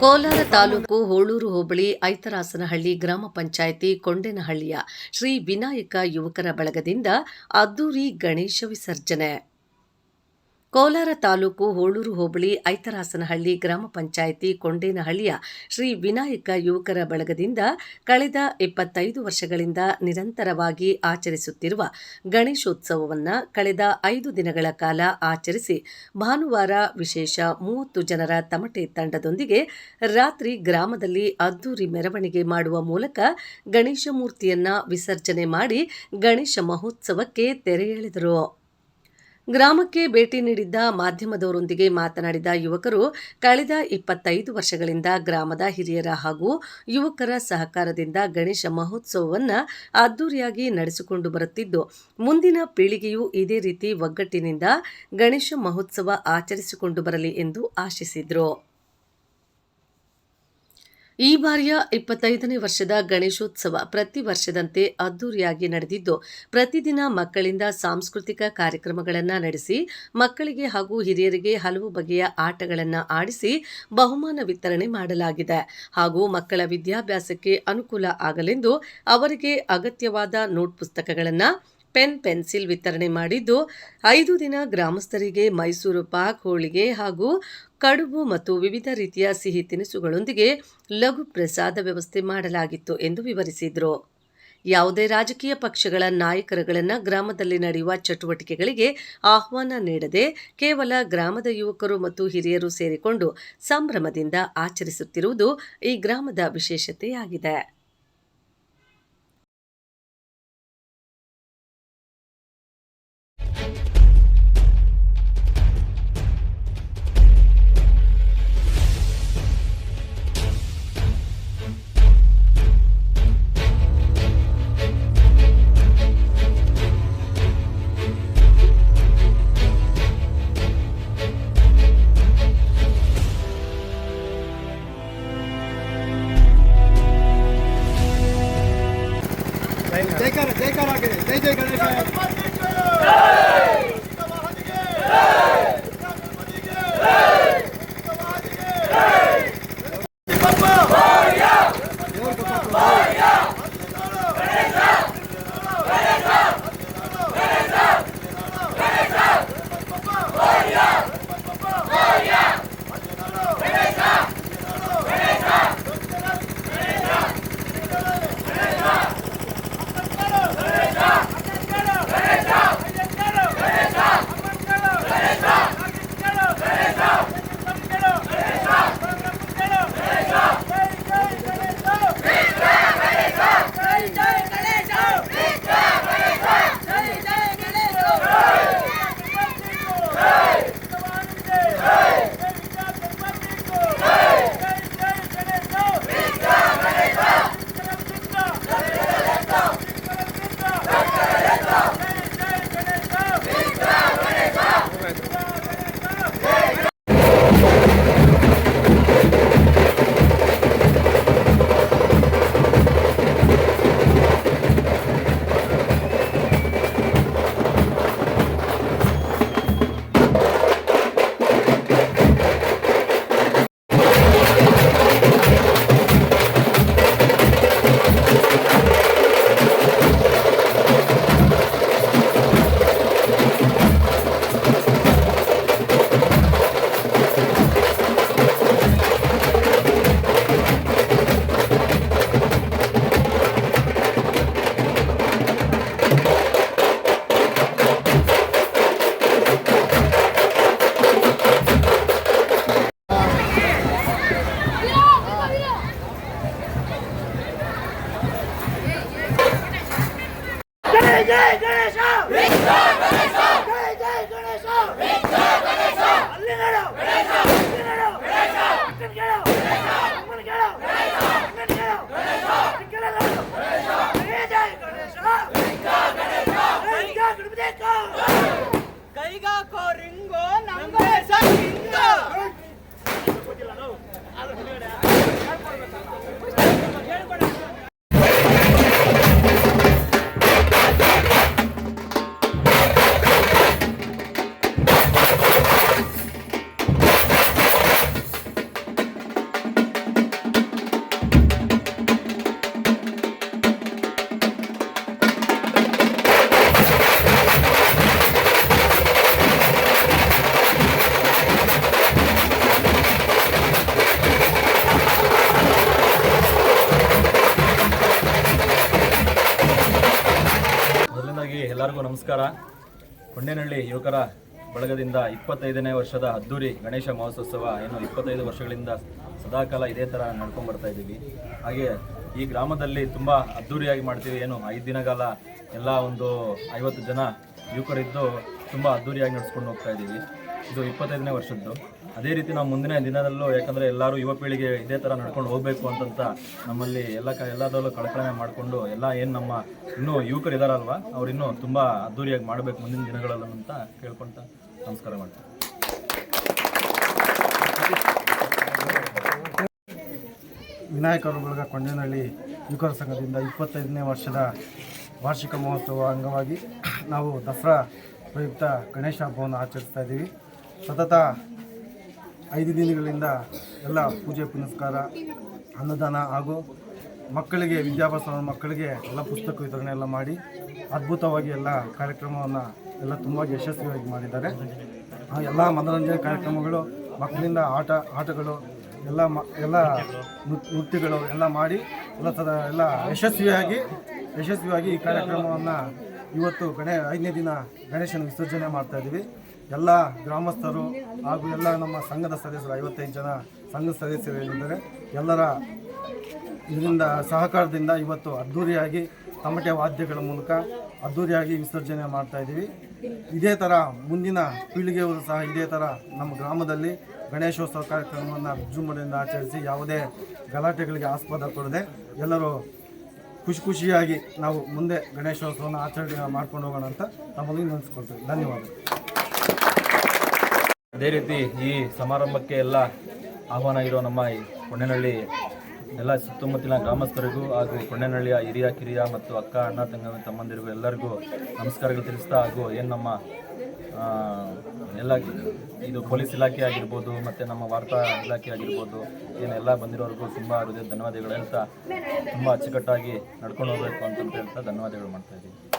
ಕೋಲಾರ ತಾಲೂಕು ಹೋಳೂರು ಹೋಬಳಿ ಐತರಾಸನಹಳ್ಳಿ ಗ್ರಾಮ ಪಂಚಾಯಿತಿ ಕೊಂಡೇನಹಳ್ಳಿಯ ಶ್ರೀ ವಿನಾಯಕ ಯುವಕರ ಬಳಗದಿಂದ ಅದ್ದೂರಿ ಗಣೇಶ ವಿಸರ್ಜನೆ. ಕೋಲಾರ ತಾಲೂಕು ಹೋಳೂರು ಹೋಬಳಿ ಐತರಾಸನಹಳ್ಳಿ ಗ್ರಾಮ ಪಂಚಾಯಿತಿ ಕೊಂಡೇನಹಳ್ಳಿಯ ಶ್ರೀ ವಿನಾಯಕ ಯುವಕರ ಬಳಗದಿಂದ ಕಳೆದ ಇಪ್ಪತ್ತೈದು ವರ್ಷಗಳಿಂದ ನಿರಂತರವಾಗಿ ಆಚರಿಸುತ್ತಿರುವ ಗಣೇಶೋತ್ಸವವನ್ನು ಕಳೆದ ಐದು ದಿನಗಳ ಕಾಲ ಆಚರಿಸಿ ಭಾನುವಾರ ವಿಶೇಷ ಮೂವತ್ತು ಜನರ ತಮಟೆ ತಂಡದೊಂದಿಗೆ ರಾತ್ರಿ ಗ್ರಾಮದಲ್ಲಿ ಅದ್ದೂರಿ ಮೆರವಣಿಗೆ ಮಾಡುವ ಮೂಲಕ ಗಣೇಶ ಮೂರ್ತಿಯನ್ನ ವಿಸರ್ಜನೆ ಮಾಡಿ ಗಣೇಶ ಮಹೋತ್ಸವಕ್ಕೆ ತೆರೆ ಎಳೆದರು. ಗ್ರಾಮಕ್ಕೆ ಭೇಟಿ ನೀಡಿದ್ದ ಮಾಧ್ಯಮದವರೊಂದಿಗೆ ಮಾತನಾಡಿದ ಯುವಕರು, ಕಳೆದ ಇಪ್ಪತ್ತೈದು ವರ್ಷಗಳಿಂದ ಗ್ರಾಮದ ಹಿರಿಯರ ಹಾಗೂ ಯುವಕರ ಸಹಕಾರದಿಂದ ಗಣೇಶ ಮಹೋತ್ಸವವನ್ನು ಅದ್ದೂರಿಯಾಗಿ ನಡೆಸಿಕೊಂಡು ಬರುತ್ತಿದ್ದು, ಮುಂದಿನ ಪೀಳಿಗೆಯೂ ಇದೇ ರೀತಿ ಒಗ್ಗಟ್ಟಿನಿಂದ ಗಣೇಶ ಮಹೋತ್ಸವ ಆಚರಿಸಿಕೊಂಡು ಬರಲಿ ಎಂದು ಆಶಿಸಿದರು. ಈ ಬಾರಿಯ ಇಪ್ಪತ್ತೈದನೇ ವರ್ಷದ ಗಣೇಶೋತ್ಸವ ಪ್ರತಿ ವರ್ಷದಂತೆ ಅದ್ದೂರಿಯಾಗಿ ನಡೆದಿದ್ದು, ಪ್ರತಿದಿನ ಮಕ್ಕಳಿಂದ ಸಾಂಸ್ಕೃತಿಕ ಕಾರ್ಯಕ್ರಮಗಳನ್ನು ನಡೆಸಿ, ಮಕ್ಕಳಿಗೆ ಹಾಗೂ ಹಿರಿಯರಿಗೆ ಹಲವು ಬಗೆಯ ಆಟಗಳನ್ನು ಆಡಿಸಿ ಬಹುಮಾನ ವಿತರಣೆ ಮಾಡಲಾಗಿದೆ. ಹಾಗೂ ಮಕ್ಕಳ ವಿದ್ಯಾಭ್ಯಾಸಕ್ಕೆ ಅನುಕೂಲ ಆಗಲೆಂದು ಅವರಿಗೆ ಅಗತ್ಯವಾದ ನೋಟ್ ಪುಸ್ತಕಗಳನ್ನು ಪೆನ್, ಪೆನ್ಸಿಲ್ ವಿತರಣೆ ಮಾಡಿದ್ದು ಐದು ದಿನ ಗ್ರಾಮಸ್ಥರಿಗೆ ಮೈಸೂರು ಪಾಕ್ ಹೋಳಿಗೆ ಹಾಗೂ ಕಡುಬು ಮತ್ತು ವಿವಿಧ ರೀತಿಯ ಸಿಹಿ ತಿನಿಸುಗಳೊಂದಿಗೆ ಲಘು ಪ್ರಸಾದ ವ್ಯವಸ್ಥೆ ಮಾಡಲಾಗಿತ್ತು ಎಂದು ವಿವರಿಸಿದರು. ಯಾವುದೇ ರಾಜಕೀಯ ಪಕ್ಷಗಳ ನಾಯಕರುಗಳನ್ನು ಗ್ರಾಮದಲ್ಲಿ ನಡೆಯುವ ಚಟುವಟಿಕೆಗಳಿಗೆ ಆಹ್ವಾನ ನೀಡದೆ ಕೇವಲ ಗ್ರಾಮದ ಯುವಕರು ಮತ್ತು ಹಿರಿಯರು ಸೇರಿಕೊಂಡು ಸಂಭ್ರಮದಿಂದ ಆಚರಿಸುತ್ತಿರುವುದು ಈ ಗ್ರಾಮದ ವಿಶೇಷತೆಯಾಗಿದೆ. 一起上云 ನಮಸ್ಕಾರ. ಕೊಂಡೇನಹಳ್ಳಿ ಯುವಕರ ಬಳಗದಿಂದ ಇಪ್ಪತ್ತೈದನೇ ವರ್ಷದ ಅದ್ದೂರಿ ಗಣೇಶ ಮಹೋತ್ಸವ ಏನು ಇಪ್ಪತ್ತೈದು ವರ್ಷಗಳಿಂದ ಸದಾಕಾಲ ಇದೇ ಥರ ನಡ್ಕೊಂಡು ಬರ್ತಾ ಇದ್ದೀವಿ. ಹಾಗೆ ಈ ಗ್ರಾಮದಲ್ಲಿ ತುಂಬ ಅದ್ದೂರಿಯಾಗಿ ಮಾಡ್ತೀವಿ. ಏನು ಐದು ದಿನಗಾಲ ಎಲ್ಲ ಒಂದು ಐವತ್ತು ಜನ ಯುವಕರಿದ್ದು ತುಂಬ ಅದ್ದೂರಿಯಾಗಿ ನಡೆಸ್ಕೊಂಡು ಹೋಗ್ತಾ ಇದ್ದೀವಿ. ಇದು ಇಪ್ಪತ್ತೈದನೇ ವರ್ಷದ್ದು. ಅದೇ ರೀತಿ ನಾವು ಮುಂದಿನ ದಿನದಲ್ಲೂ ಯಾಕಂದರೆ ಎಲ್ಲರೂ ಯುವ ಪೀಳಿಗೆ ಇದೇ ಥರ ನಡ್ಕೊಂಡು ಹೋಗಬೇಕು ಅಂತಂತ ನಮ್ಮಲ್ಲಿ ಎಲ್ಲ ಕ, ಎಲ್ಲದರಲ್ಲೂ ಕಳಕಳನೆ ಮಾಡಿಕೊಂಡು ಎಲ್ಲ ಏನು ನಮ್ಮ ಇನ್ನೂ ಯುವಕರು ಇದ್ದಾರಲ್ವ ಅವ್ರು ಇನ್ನೂ ತುಂಬ ಅದ್ದೂರಿಯಾಗಿ ಮಾಡಬೇಕು ಮುಂದಿನ ದಿನಗಳಲ್ಲೂ ಅಂತ ಕೇಳ್ಕೊಂತ ನಮಸ್ಕಾರ ಮಾಡ್ತೀನಿ. ವಿನಾಯಕರು ಬಳಗ ಕೊಂಡೇನಹಳ್ಳಿ ಯುವಕರ ಸಂಘದಿಂದ ಇಪ್ಪತ್ತೈದನೇ ವರ್ಷದ ವಾರ್ಷಿಕ ಮಹೋತ್ಸವ ಅಂಗವಾಗಿ ನಾವು ದಸರಾ ಪ್ರಯುಕ್ತ ಗಣೇಶ ಹಬ್ಬವನ್ನು ಆಚರಿಸ್ತಾ ಇದ್ದೀವಿ. ಸತತ ಐದು ದಿನಗಳಿಂದ ಎಲ್ಲ ಪೂಜೆ, ಪುನಸ್ಕಾರ, ಅನ್ನದಾನ ಹಾಗೂ ಮಕ್ಕಳಿಗೆ ವಿದ್ಯಾಭ್ಯಾಸ ಮಕ್ಕಳಿಗೆ ಎಲ್ಲ ಪುಸ್ತಕ ವಿತರಣೆ ಎಲ್ಲ ಮಾಡಿ ಅದ್ಭುತವಾಗಿ ಎಲ್ಲ ಕಾರ್ಯಕ್ರಮವನ್ನು ಎಲ್ಲ ತುಂಬ ಯಶಸ್ವಿಯಾಗಿ ಮಾಡಿದ್ದಾರೆ. ಎಲ್ಲ ಮನೋರಂಜನೆ ಕಾರ್ಯಕ್ರಮಗಳು, ಮಕ್ಕಳಿಂದ ಆಟ, ಆಟಗಳು, ಎಲ್ಲ ಮ, ಎಲ್ಲ ನೃತ್- ನೃತ್ಯಗಳು ಎಲ್ಲ ಮಾಡಿ ಎಲ್ಲ ಥರ ಎಲ್ಲ ಯಶಸ್ವಿಯಾಗಿ ಯಶಸ್ವಿಯಾಗಿ ಈ ಕಾರ್ಯಕ್ರಮವನ್ನು ಇವತ್ತು ಗಣೇ, ಐದನೇ ದಿನ ಗಣೇಶನ ವಿಸರ್ಜನೆ ಮಾಡ್ತಾ ಇದ್ದೀವಿ. ಎಲ್ಲ ಗ್ರಾಮಸ್ಥರು ಹಾಗೂ ಎಲ್ಲ ನಮ್ಮ ಸಂಘದ ಸದಸ್ಯರು, ಐವತ್ತೈದು ಜನ ಸಂಘದ ಸದಸ್ಯರು ಏನಿದ್ದಾರೆ, ಎಲ್ಲರ ಇದರಿಂದ ಸಹಕಾರದಿಂದ ಇವತ್ತು ಅದ್ಧೂರಿಯಾಗಿ ತಮಟೆ ವಾದ್ಯಗಳ ಮೂಲಕ ಅದ್ಧೂರಿಯಾಗಿ ವಿಸರ್ಜನೆ ಮಾಡ್ತಾ ಇದ್ದೀವಿ. ಇದೇ ಥರ ಮುಂದಿನ ಪೀಳಿಗೆಯವರು ಸಹ ಇದೇ ಥರ ನಮ್ಮ ಗ್ರಾಮದಲ್ಲಿ ಗಣೇಶೋತ್ಸವ ಕಾರ್ಯಕ್ರಮವನ್ನು ವಿಜೃಂಭಣೆಯಿಂದ ಆಚರಿಸಿ ಯಾವುದೇ ಗಲಾಟೆಗಳಿಗೆ ಆಸ್ಪದ ಕೊಡದೆ ಎಲ್ಲರೂ ಖುಷಿ ಖುಷಿಯಾಗಿ ನಾವು ಮುಂದೆ ಗಣೇಶೋತ್ಸವನ ಆಚರಣೆ ಮಾಡ್ಕೊಂಡು ಹೋಗೋಣ ಅಂತ ತಮ್ಮಲ್ಲಿ ನೆನೆಸ್ಕೊಳ್ತೇವೆ ಧನ್ಯವಾದಗಳು. ಅದೇ ರೀತಿ ಈ ಸಮಾರಂಭಕ್ಕೆ ಎಲ್ಲ ಆಹ್ವಾನ ಇರೋ ನಮ್ಮ ಈ ಕೊಂಡೇನಹಳ್ಳಿ ಎಲ್ಲ ಸುತ್ತಮುತ್ತಲಿನ ಗ್ರಾಮಸ್ಥರಿಗೂ ಹಾಗೂ ಕೊಂಡೇನಹಳ್ಳಿಯ ಹಿರಿಯ ಕಿರಿಯ ಮತ್ತು ಅಕ್ಕ, ಅಣ್ಣ ತಂಗ ತಮ್ಮಂದಿರಿಗೂ ಎಲ್ಲರಿಗೂ ನಮಸ್ಕಾರಗಳು ತಿಳಿಸ್ತಾ ಹಾಗೂ ಏನು ನಮ್ಮ ಎಲ್ಲ ಇದು ಪೊಲೀಸ್ ಇಲಾಖೆ ಆಗಿರ್ಬೋದು ಮತ್ತು ನಮ್ಮ ವಾರ್ತಾ ಇಲಾಖೆ ಆಗಿರ್ಬೋದು ಏನೆಲ್ಲ ಬಂದಿರೋರಿಗೂ ತುಂಬ ಹೃದಯ ಧನ್ಯವಾದಗಳು ಹೇಳ್ತಾ ತುಂಬ ಅಚ್ಚುಕಟ್ಟಾಗಿ ನಡ್ಕೊಂಡು ಹೋಗಬೇಕು ಅಂತ ಹೇಳ್ತಾ ಧನ್ಯವಾದಗಳು ಮಾಡ್ತಾ ಇದ್ದೀವಿ